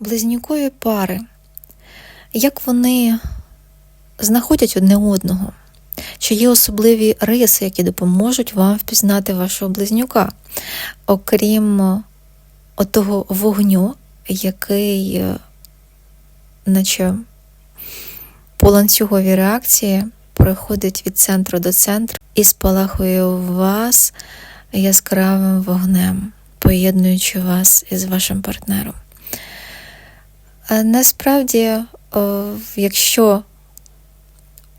Близнюкові пари. Як вони знаходять одне одного? Чи є особливі риси, які допоможуть вам впізнати вашого близнюка? Окрім отого вогню, який, е, наче по ланцюговій реакції, проходить від центру до центру і спалахує вас яскравим вогнем, поєднуючи вас із вашим партнером. Насправді, е, якщо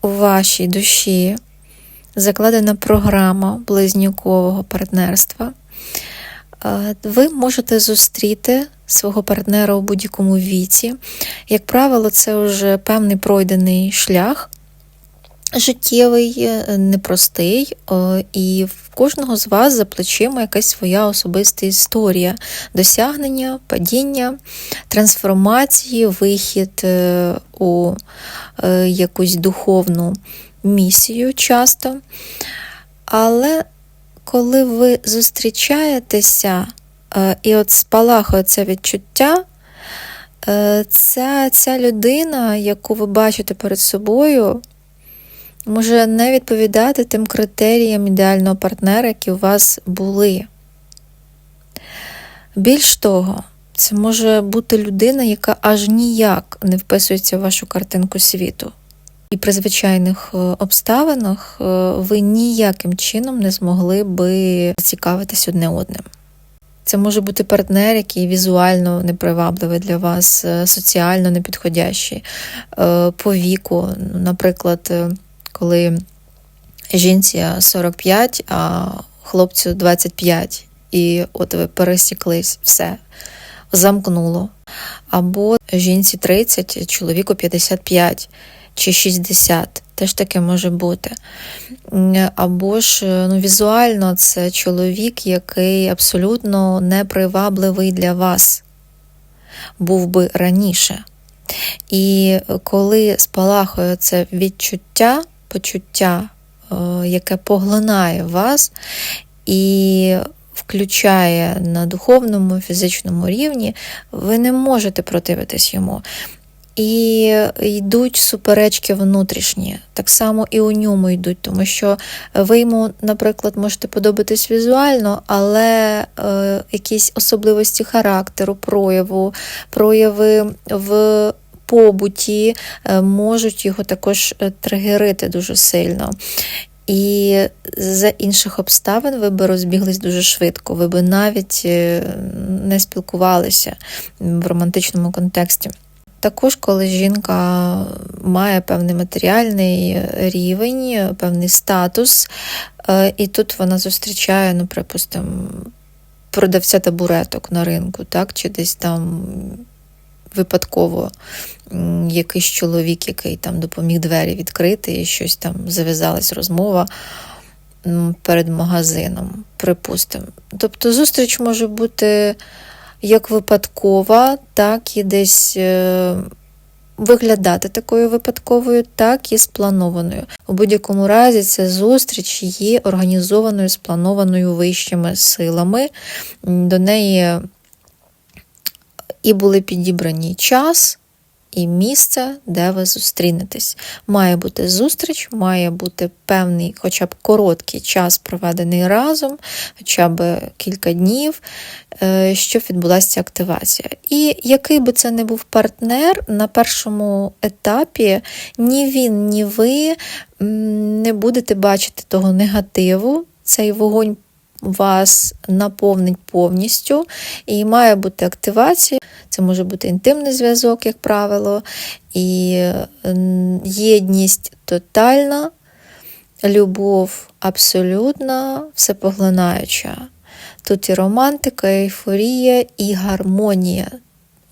у вашій душі закладена програма близнюкового партнерства, е, ви можете зустріти свого партнера у будь-якому віці. Як правило, це вже певний пройдений шлях. Життєвий, е, непростий, і в кожного з вас за плечима якась своя особиста історія досягнення, падіння, трансформації, вихід е, у е, якусь духовну місію часто. Але коли ви зустрічаєтеся і от спалахує це відчуття, ця, ця людина, яку ви бачите перед собою, може не відповідати тим критеріям ідеального партнера, які у вас були. Більш того, це може бути людина, яка аж ніяк не вписується в вашу картинку світу. І при звичайних е, обставинах е, ви ніяким чином не змогли би цікавитись одне одним. Це може бути партнер, який візуально непривабливий для вас, е, соціально непідходящий, по віку. Наприклад, коли жінці 45, а хлопцю 25, і от ви пересіклись, все, замкнуло. Або жінці 30, чоловіку 55 чи 60. Теж таке може бути. Або ж ну, візуально це чоловік, який абсолютно непривабливий для вас, був би раніше. І коли спалахує це відчуття, почуття, е, яке поглинає вас і включає на духовному, фізичному рівні, ви не можете противитись йому. І йдуть суперечки внутрішні, так само і у ньому йдуть, тому що ви йому, наприклад, можете подобатись візуально, але е, якісь особливості характеру, прояву, прояви в побуті е, можуть його також е, тригерити дуже сильно. І за інших обставин ви би розбіглись дуже швидко, ви би навіть е, не спілкувалися в романтичному контексті. Також, коли жінка має певний матеріальний рівень, певний статус, і тут вона зустрічає, ну, припустимо, продавця табуреток на ринку, так, чи десь там випадково якийсь чоловік, який там допоміг двері відкрити, і щось там зав'язалась розмова перед магазином, припустимо. Тобто зустріч може бути як випадкова, так і десь е, виглядати такою випадковою, так і спланованою. У будь-якому разі ця зустріч є організованою, спланованою вищими силами. До неї і були підібрані час. І місце, де ви зустрінетесь. Має бути зустріч, має бути певний, хоча б короткий час, проведений разом, хоча б кілька днів, е, щоб відбулася активація. І який би це не був партнер, на першому етапі ні він, ні ви не будете бачити того негативу. Цей вогонь вас наповнить повністю, і має бути активація. Це може бути інтимний зв'язок, як правило, і єдність тотальна, любов абсолютна, всепоглинаюча. Тут і романтика, і ейфорія, і гармонія.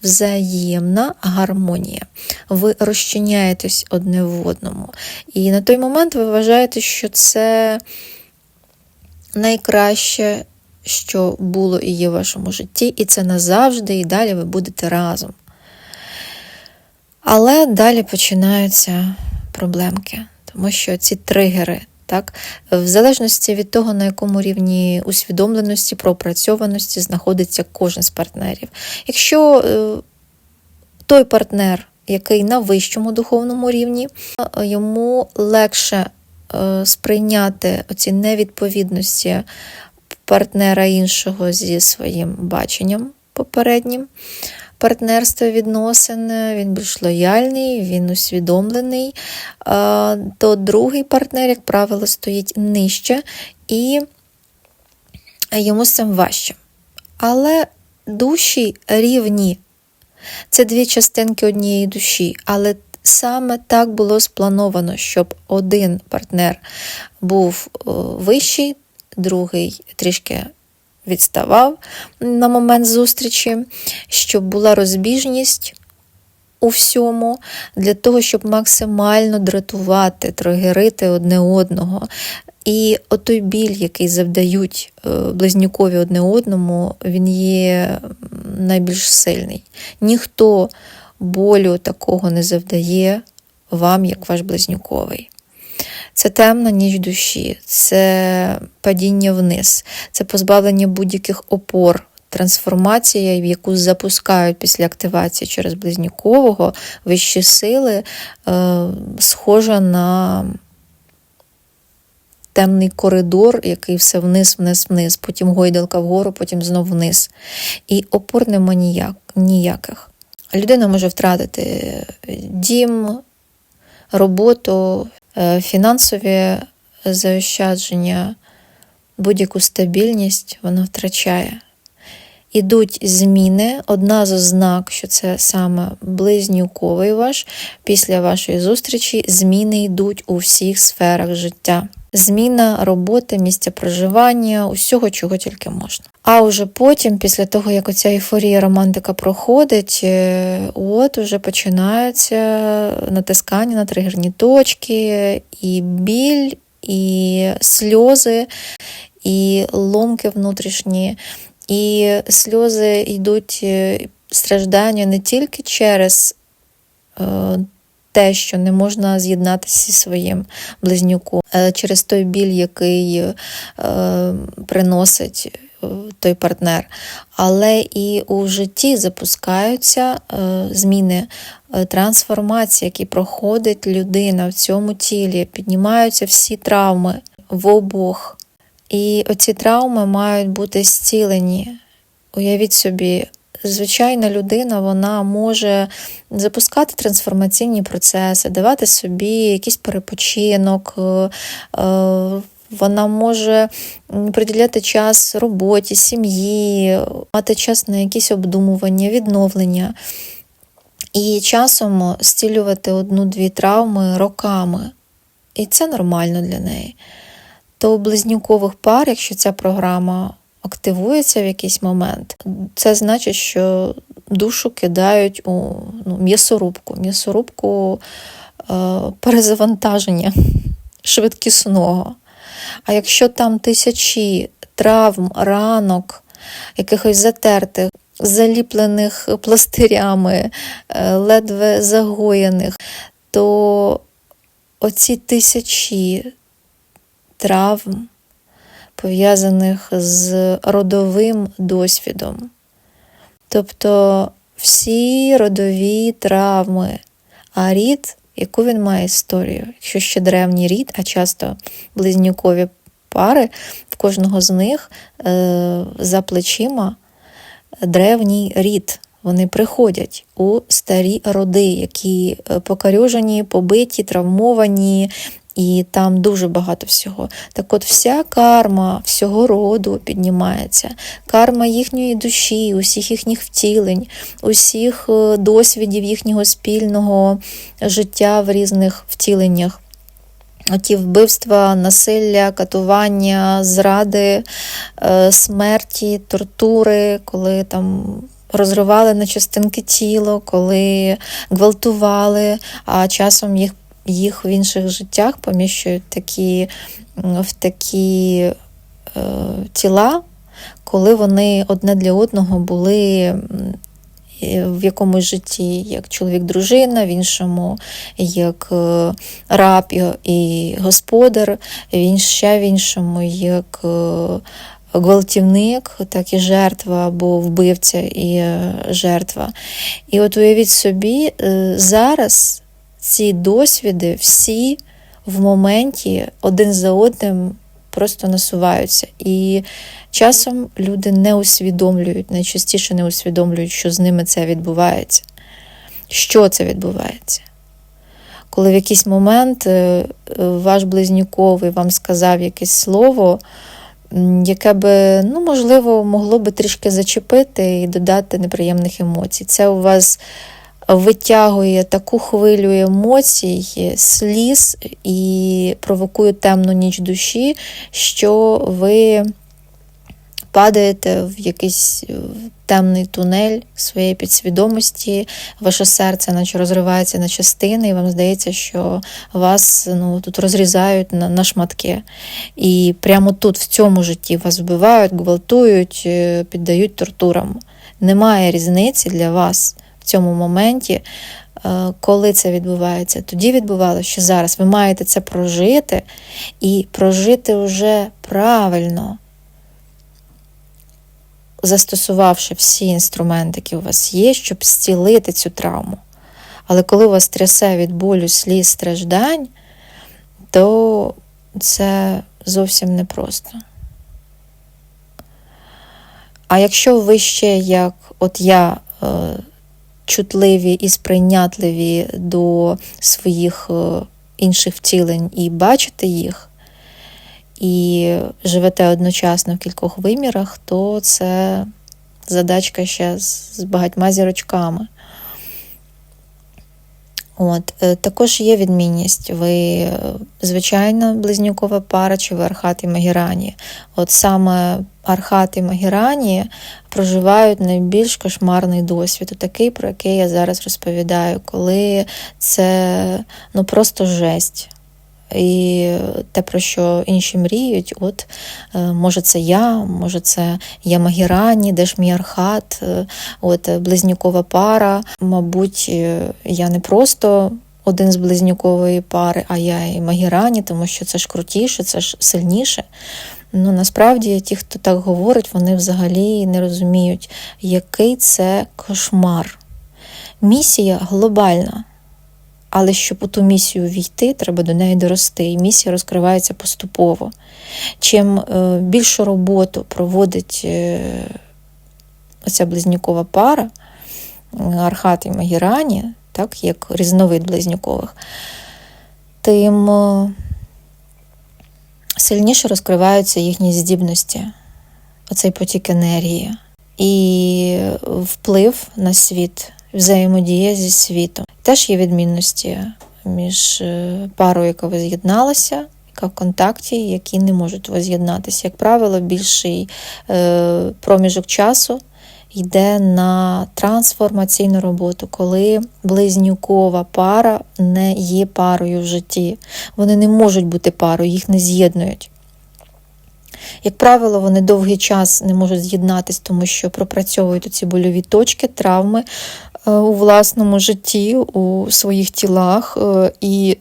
Взаємна гармонія. Ви розчиняєтесь одне в одному. І на той момент ви вважаєте, що це найкраще, що було і є в вашому житті, і це назавжди, і далі ви будете разом. Але далі починаються проблемки, тому що ці тригери, так, в залежності від того, на якому рівні усвідомленості, пропрацьованості знаходиться кожен з партнерів. Якщо е, той партнер, який на вищому духовному рівні, е, йому легше сприйняти оці невідповідності партнера іншого зі своїм баченням попереднім. Партнерства відносин, він більш лояльний, він усвідомлений, е, то другий партнер, як правило, стоїть нижче і йому з цим важче. Але душі рівні. Це дві частинки однієї душі, але саме так було сплановано, щоб один партнер був вищий, другий трішки відставав на момент зустрічі, щоб була розбіжність у всьому, для того, щоб максимально дратувати, тригерити одне одного. І отой біль, який завдають е, близнюкові одне одному, він є найбільш сильний. Ніхто болю такого не завдає вам, як ваш близнюковий. Це темна ніч душі, це падіння вниз, це позбавлення будь-яких опор, трансформація, яку запускають після активації через близнюкового вищі сили, е, схожа на темний коридор, який все вниз, вниз, вниз, потім гойдалка вгору, потім знов вниз. І опор нема ніяк, ніяких. Людина може втратити дім, роботу, е, фінансові заощадження, будь-яку стабільність вона втрачає. Ідуть зміни, одна з ознак, що це саме близнюковий ваш, після вашої зустрічі зміни йдуть у всіх сферах життя. Зміна роботи, місця проживання, усього, чого тільки можна. А вже потім, після того, як оця ейфорія романтика проходить, е, от уже починається натискання на тригерні точки, і біль, і сльози, і ломки внутрішні, і сльози йдуть е, страждання не тільки через. Те, що не можна з'єднатися зі своїм близнюком, е, через той біль, який е, приносить е, той партнер. Але і у житті запускаються зміни, трансформації, які проходить людина в цьому тілі, піднімаються всі травми в обох. І оці травми мають бути зцілені. Уявіть собі, звичайна людина вона може запускати трансформаційні процеси, давати собі якийсь перепочинок. е, е, Вона може приділяти час роботі, сім'ї, мати час на якісь обдумування, відновлення. І часом зцілювати одну-дві травми роками. І це нормально для неї. То у близнюкових пар, якщо ця програма активується в якийсь момент, це значить, що душу кидають у ну, м'ясорубку, м'ясорубку е, перезавантаження швидкісного. А якщо там тисячі травм, ранок, якихось затертих, заліплених пластирями, е, ледве загоєних, то оці тисячі травм, пов'язаних з родовим досвідом. Тобто всі родові травми, а рід, яку він має історію, якщо ще древній рід, а часто близнюкові пари, в кожного з них е, за плечима древній рід. Вони приходять у старі роди, які е, покарюжені, побиті, травмовані, і там дуже багато всього. Так от вся карма всього роду піднімається, карма їхньої душі, усіх їхніх втілень, усіх е, досвідів їхнього спільного життя в різних втіленнях. Оті вбивства, насилля, катування, зради, е, смерті, тортури, коли там розривали на частинки тіло, коли гвалтували, а часом їх їх в інших життях поміщують такі, в такі е, тіла, коли вони одне для одного були в якомусь житті як чоловік-дружина, в іншому як е, раб і- господар, в інш- ще в іншому як е, гвалтівник, так і жертва, або вбивця і е, жертва. І от уявіть собі, е, зараз ці досвіди всі в моменті один за одним просто насуваються. І часом люди не усвідомлюють, найчастіше не усвідомлюють, що з ними це відбувається. Що це відбувається? Коли в якийсь момент е, ваш близнюковий вам сказав якесь слово, яке би, ну, можливо, могло би трішки зачепити і додати неприємних емоцій. Це у вас витягує таку хвилю емоцій, сліз і провокує темну ніч душі, що ви падаєте в якийсь темний тунель своєї підсвідомості, ваше серце наче розривається на частини, і вам здається, що вас ну, тут розрізають на, на шматки. І прямо тут, в цьому житті, вас вбивають, гвалтують, е, піддають тортурам. Немає різниці для вас цьому моменті. Е, коли це відбувається, тоді відбувалося, що зараз ви маєте це прожити і прожити вже правильно застосувавши всі інструменти, які у вас є, щоб зцілити цю травму. Але коли у вас трясе від болю, сліз, страждань, то це зовсім непросто. А якщо ви ще, як от я, е, чутливі і сприйнятливі до своїх е, інших втілень і бачите їх, і живете одночасно в кількох вимірах, то це задачка ще з багатьма зірочками. От, е, Також є відмінність. Ви, звичайна близнюкова пара чи ви Архат і Магірані. От саме Архат і Магірані проживають найбільш кошмарний досвід, такий, про який я зараз розповідаю, коли це ну, просто жесть. І те, про що інші мріють, от е, може це я, може це я Магірані, де ж мій архат, е, от близнюкова пара. Мабуть, е, я не просто один з близнюкової пари, а я і Магірані, тому що це ж крутіше, це ж сильніше. Ну насправді ті, хто так говорить, вони взагалі не розуміють, який це кошмар. Місія глобальна. Але щоб у ту місію війти, треба до неї дорости. І місія розкривається поступово. Чим е, більшу роботу проводить е, оця близнюкова пара, Архат і Магірані, так, як різновид близнюкових, тим е, сильніше розкриваються їхні здібності, оцей потік енергії і вплив на світ, взаємодія зі світом. Теж є відмінності між е, парою, яка воз'єдналася, яка в контакті, які не можуть воз'єднатися. Як правило, більший е, проміжок часу йде на трансформаційну роботу, коли близнюкова пара не є парою в житті. Вони не можуть бути парою, їх не з'єднують. Як правило, вони довгий час не можуть з'єднатися, тому що пропрацьовують ці больові точки, травми у власному житті, у своїх тілах е, і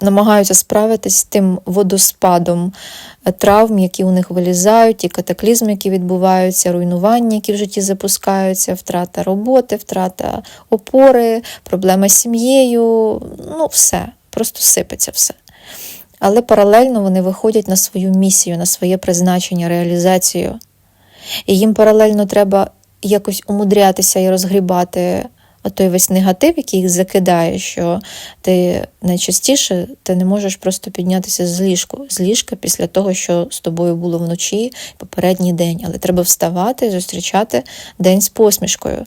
намагаються справитись з тим водоспадом е, травм, які у них вилізають, і катаклізми, які відбуваються, руйнування, які в житті запускаються, втрата роботи, втрата опори, проблема з сім'єю, ну все, просто сипеться все. Але паралельно вони виходять на свою місію, на своє призначення, реалізацію. І їм паралельно треба якось умудрятися і розгрібати той весь негатив, який їх закидає, що ти найчастіше ти не можеш просто піднятися з ліжку, з ліжка після того, що з тобою було вночі попередній день. Але треба вставати і зустрічати день з посмішкою.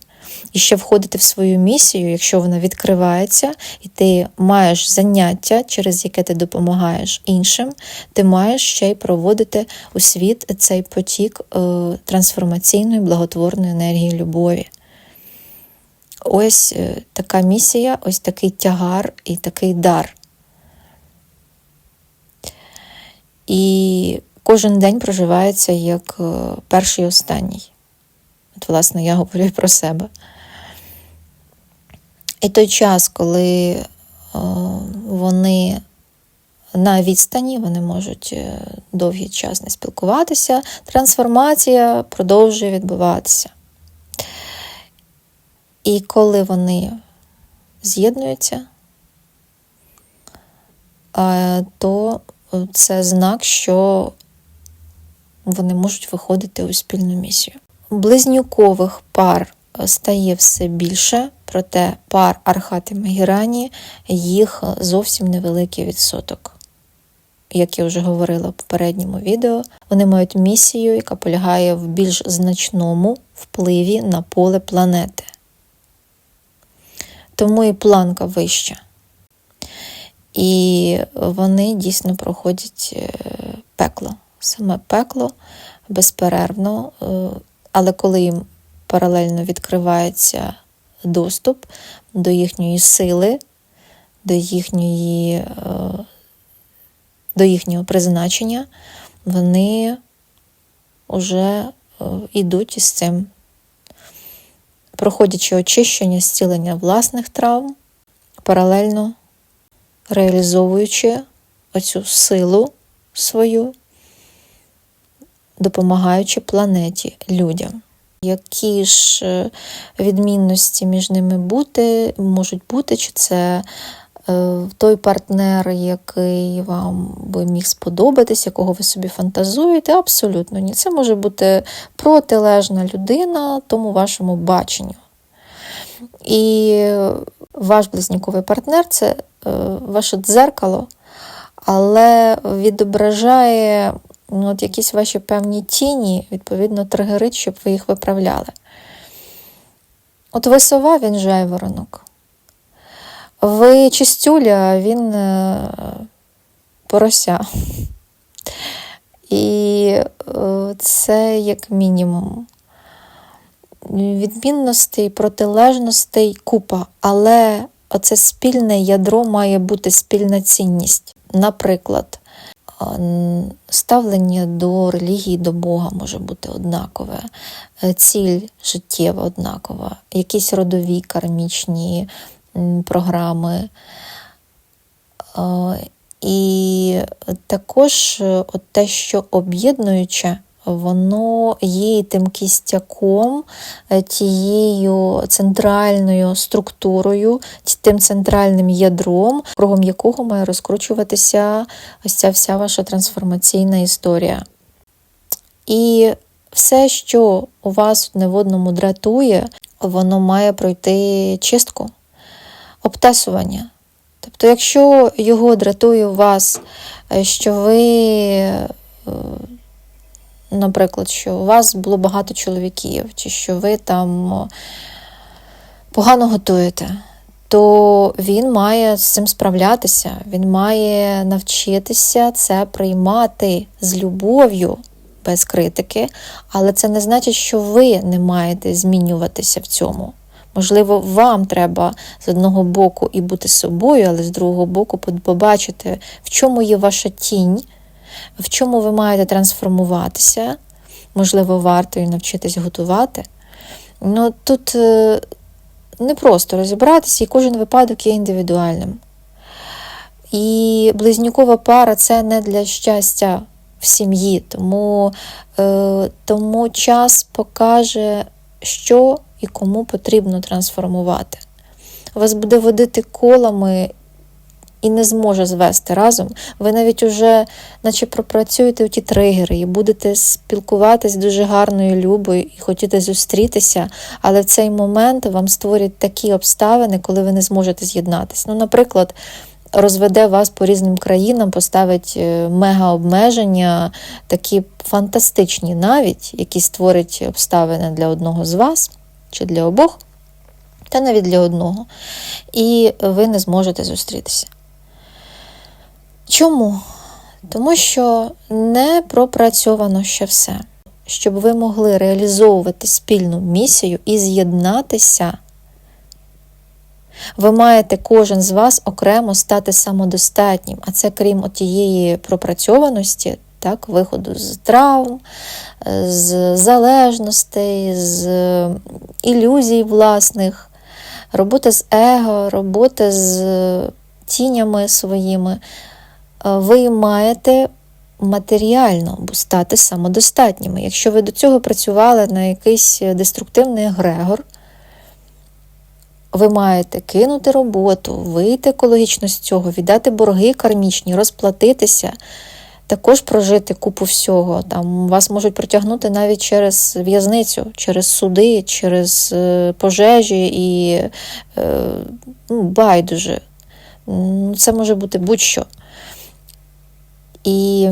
І ще входити в свою місію, якщо вона відкривається, і ти маєш заняття, через яке ти допомагаєш іншим, ти маєш ще й проводити у світ цей потік е, трансформаційної благотворної енергії любові. Ось е, така місія, ось такий тягар і такий дар. І кожен день проживається як е, перший і останній. От, власне, я говорю про себе. І той час, коли о, вони на відстані, вони можуть е, довгий час не спілкуватися. Трансформація продовжує відбуватися. І коли вони з'єднуються, е, то це знак, що вони можуть виходити у спільну місію. Близнюкових пар стає все більше, проте пар Архат і Магірані їх зовсім невеликий відсоток. Як я вже говорила в попередньому відео, вони мають місію, яка полягає в більш значному впливі на поле планети. Тому і планка вища. І вони дійсно проходять е, пекло, саме пекло безперервно, е, але коли їм паралельно відкривається доступ до їхньої сили, до їхньої, е, до їхнього призначення, вони вже йдуть із цим, проходячи очищення, зцілення власних травм, паралельно реалізовуючи оцю силу свою, допомагаючи планеті, людям. Які ж е, відмінності між ними бути, можуть бути, чи це той партнер, який вам би міг сподобатись, якого ви собі фантазуєте? Абсолютно ні. Це може бути протилежна людина тому вашому баченню. І ваш близнюковий партнер це Е, ваше дзеркало, але відображає ну, от якісь ваші певні тіні, відповідно, тригерить, щоб ви їх виправляли. От ви сова, він жайворонок. Ви чистюля, він е, порося. І е, це як мінімум. Відмінностей, протилежностей купа, але оце спільне ядро має бути спільна цінність. Наприклад, ставлення до релігії, до Бога може бути однакове, е, ціль життєва однакова, якісь родові кармічні програми. І також е, от те, що об'єднуюче воно є тим кістяком, е, тією центральною структурою, тим центральним ядром, кругом якого має розкручуватися ось ця вся ваша трансформаційна історія. І все, що у вас не в одному дратує, воно має пройти чистку, обтесування. Тобто, якщо його дратує вас, е, що ви е, наприклад, що у вас було багато чоловіків, чи що ви там погано готуєте, то він має з цим справлятися, він має навчитися це приймати з любов'ю. Без критики, але це не значить, що ви не маєте змінюватися в цьому. Можливо, вам треба з одного боку і бути собою, але з другого боку побачити, в чому є ваша тінь, в чому ви маєте трансформуватися, можливо, варто і навчитись готувати. Ну, Тут е, не просто розібратися, і кожен випадок є індивідуальним. І близнюкова пара це не для щастя в сім'ї, тому, е, тому час покаже, що і кому потрібно трансформувати. Вас буде водити колами і не зможе звести разом. Ви навіть уже, наче пропрацюєте ті тригери, і будете спілкуватись дуже гарною любою і хотіти зустрітися, але в цей момент вам створять такі обставини, коли ви не зможете з'єднатися. Ну, наприклад. Розведе вас по різним країнам, поставить е, мега-обмеження, такі фантастичні навіть, які створять обставини для одного з вас чи для обох, та навіть для одного. І ви не зможете зустрітися. Чому? Тому що не пропрацьовано ще все. Щоб ви могли реалізовувати спільну місію і з'єднатися, ви маєте кожен з вас окремо стати самодостатнім, а це крім тієї пропрацьованості, так, виходу з травм, з залежностей, з ілюзій власних, роботи з его, роботи з тінями своїми ви маєте матеріально стати самодостатніми. Якщо ви до цього працювали на якийсь деструктивний егрегор, ви маєте кинути роботу, вийти екологічно з цього, віддати борги кармічні, розплатитися, також прожити купу всього. Там Вас можуть притягнути навіть через в'язницю, через суди, через е, пожежі і е, ну, байдуже. Це може бути будь-що. І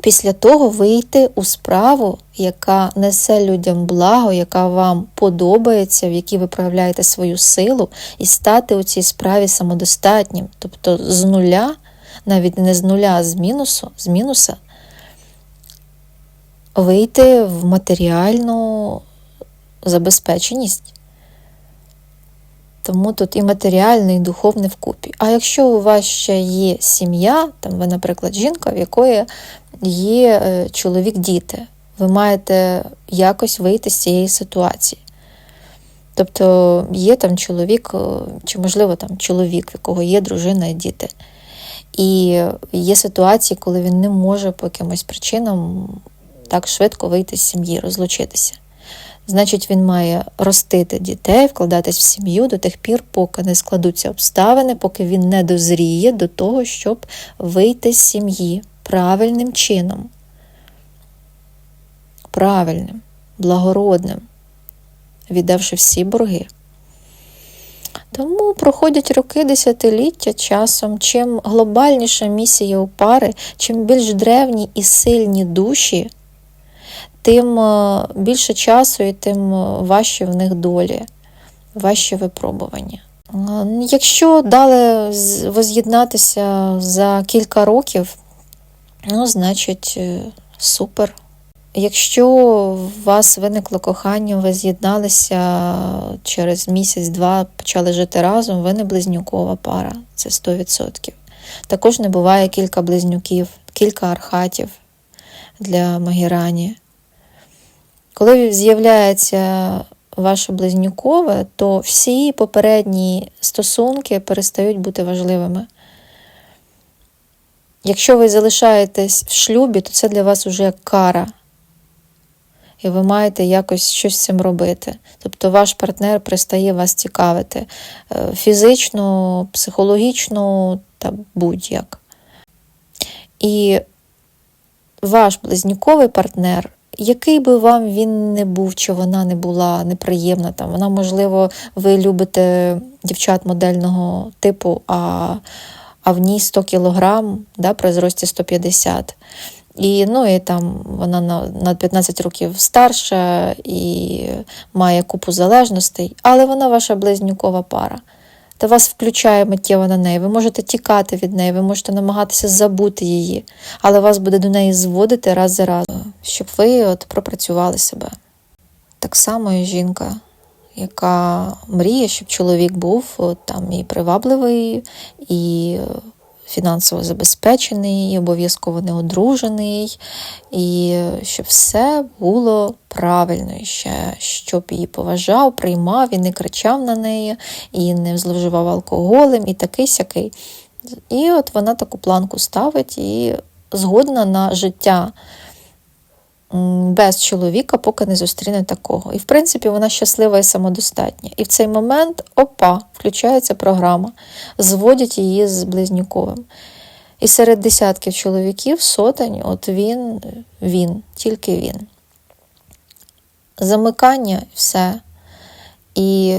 після того вийти у справу, яка несе людям благо, яка вам подобається, в якій ви проявляєте свою силу, і стати у цій справі самодостатнім. Тобто з нуля, навіть не з нуля, а з мінусу, з мінуса, вийти в матеріальну забезпеченість. Тому тут і матеріальне, і духовне вкупі. А якщо у вас ще є сім'я, там ви, наприклад, жінка, в якої є е, чоловік, діти, ви маєте якось вийти з цієї ситуації. Тобто є там чоловік, е, чи, можливо, там чоловік, в якого є дружина і діти. І є ситуації, коли він не може по якимось причинам так швидко вийти з сім'ї, розлучитися. Значить, він має ростити дітей, вкладатись в сім'ю до тих пір, поки не складуться обставини, поки він не дозріє до того, щоб вийти з сім'ї правильним чином. Правильним, благородним, віддавши всі борги. Тому проходять роки десятиліття часом. Чим глобальніша місія у пари, чим більш древні і сильні душі, тим е, більше часу і тим е, важче в них долі, важче випробування. Е, якщо дали воз'єднатися за кілька років, ну, значить, супер. Якщо у вас виникло кохання, ви з'єдналися через місяць-два, почали жити разом, ви не близнюкова пара, це 100%. Також не буває кілька близнюків, кілька архатів для Магірані. Коли з'являється ваше близнюкове, то всі попередні стосунки перестають бути важливими. Якщо ви залишаєтесь в шлюбі, то це для вас вже кара. І ви маєте якось щось з цим робити. Тобто ваш партнер перестає вас цікавити е, фізично, психологічно та будь-як. І ваш близнюковий партнер який би вам він не був, чи вона не була неприємна, там вона, можливо, ви любите дівчат модельного типу, а а в ній 100 кілограм, да, при зрості 150. І ну, і там вона на на 15 років старша і має купу залежностей, але вона ваша близнюкова пара та вас включає миттєво на неї. Ви можете тікати від неї, ви можете намагатися забути її, але вас буде до неї зводити раз за разом, щоб ви от пропрацювали себе. Так само і жінка, яка мріє, щоб чоловік був от, там і привабливий, і фінансово забезпечений, обов'язково не одружений, і щоб все було правильно, і ще щоб її поважав, приймав і не кричав на неї, і не зловживав алкоголем, і такий сякий. І от вона таку планку ставить і згодна на життя без чоловіка, поки не зустріне такого. І, в принципі, вона щаслива і самодостатня. І в цей момент опа, включається програма, зводять її з близнюковим. І серед десятків чоловіків сотень, от він, він, тільки він. Замикання все. І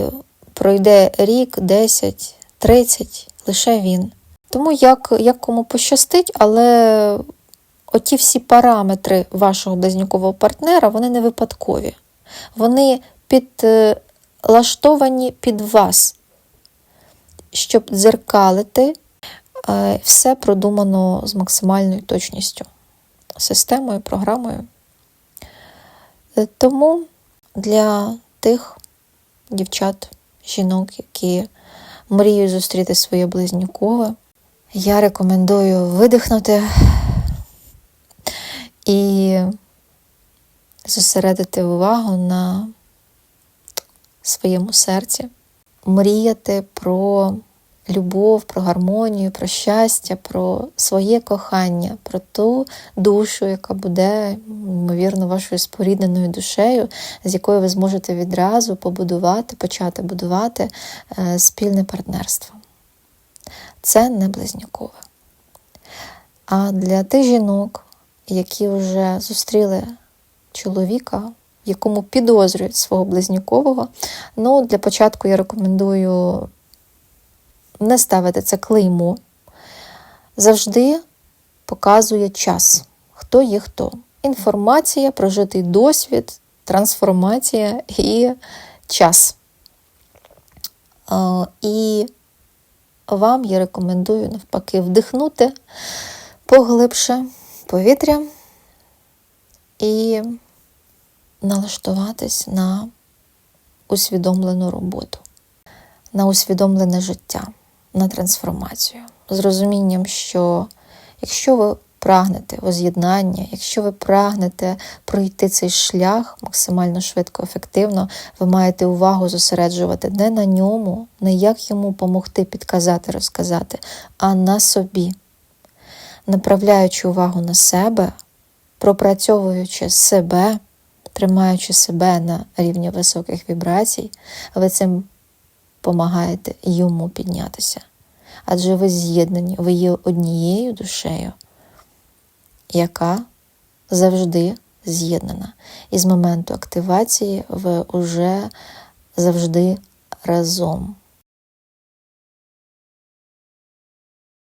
пройде рік, 10, 30, лише він. Тому як як кому пощастить, але оті всі параметри вашого близнюкового партнера, вони не випадкові. Вони підлаштовані під вас, щоб дзеркалити е, все продумано з максимальною точністю, системою, програмою. Е, тому для тих дівчат, жінок, які мріють зустріти своє близнюкове, я рекомендую видихнути і зосередити увагу на своєму серці, мріяти про любов, про гармонію, про щастя, про своє кохання, про ту душу, яка буде, ймовірно, вашою спорідненою душею, з якою ви зможете відразу побудувати, почати будувати е, спільне партнерство. Це не близнюкове. А для тих жінок, які вже зустріли чоловіка, в якому підозрюють свого близнюкового, ну, для початку я рекомендую не ставити це клеймо. Завжди показує час, хто є хто. Інформація, прожитий досвід, трансформація і час. І вам я рекомендую навпаки вдихнути поглибше повітря і налаштуватись на усвідомлену роботу, на усвідомлене життя, на трансформацію. З розумінням, що якщо ви прагнете воз'єднання, якщо ви прагнете пройти цей шлях максимально швидко, ефективно, ви маєте увагу зосереджувати не на ньому, не як йому допомогти, підказати, розказати, а на собі направляючи увагу на себе, пропрацьовуючи себе, тримаючи себе на рівні високих вібрацій, ви цим допомагаєте йому піднятися. Адже ви з'єднані, ви є однією душею, яка завжди з'єднана. І з моменту активації ви вже завжди разом.